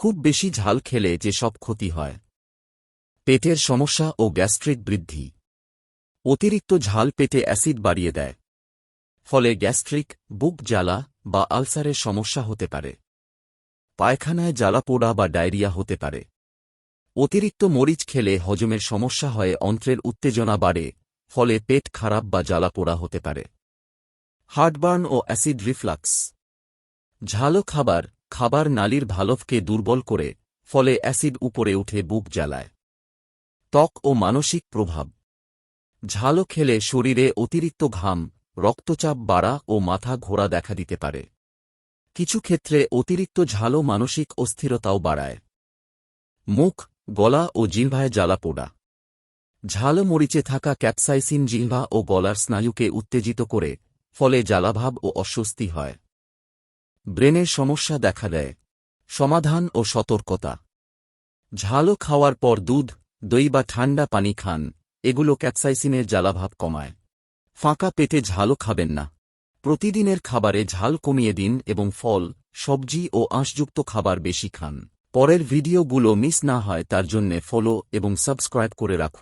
খুব বেশি ঝাল খেলে যে সব ক্ষতি হয়। পেটের সমস্যা ও গ্যাস্ট্রিক বৃদ্ধি। অতিরিক্ত ঝাল পেটে অ্যাসিড বাড়িয়ে দেয়। ফলে গ্যাস্ট্রিক, বুক জ্বালা বা আলসারের সমস্যা হতে পারে। পায়খানায় জ্বালা পোড়া বা ডায়রিয়া হতে পারে। অতিরিক্ত মরিচ খেলে হজমের সমস্যা হয়, অন্ত্রের উত্তেজনা বাড়ে, ফলে পেট খারাপ বা জ্বালা পোড়া হতে পারে। হার্টবার্ন ও অ্যাসিড রিফ্লাক্স। ঝালো খাবার খাবার নালির ভালভকে দুর্বল করে, ফলে অ্যাসিড উপরে উঠে বুক জ্বালায়। ত্বক ও মানসিক প্রভাব। ঝালো খেলে শরীরে অতিরিক্ত ঘাম, রক্তচাপ বাড়া ও মাথা ঘোরা দেখা দিতে পারে। কিছু ক্ষেত্রে অতিরিক্ত ঝালো মানসিক অস্থিরতাও বাড়ায়। মুখ, গলা ও জিহ্বায় জ্বালা পোড়া। ঝালো মরিচে থাকা ক্যাপসাইসিন জিহ্বা ও গলার স্নায়ুকে উত্তেজিত করে, ফলে জ্বালাভাব ও অস্বস্তি হয়। ব্রেনের সমস্যা দেখা দেয়। সমাধান ও সতর্কতা। ঝালো খাওয়ার পর দুধ, দই বা ঠান্ডা পানি খান, এগুলো ক্যাপসাইসিনের জ্বালাভাব কমায়। ফাঁকা পেটে ঝালও খাবেন না। প্রতিদিনের খাবারে ঝাল কমিয়ে দিন এবং ফল, সবজি ও আঁশযুক্ত খাবার বেশি খান। পরের ভিডিওগুলো মিস না হয় তার জন্যে ফলো এবং সাবস্ক্রাইব করে রাখুন।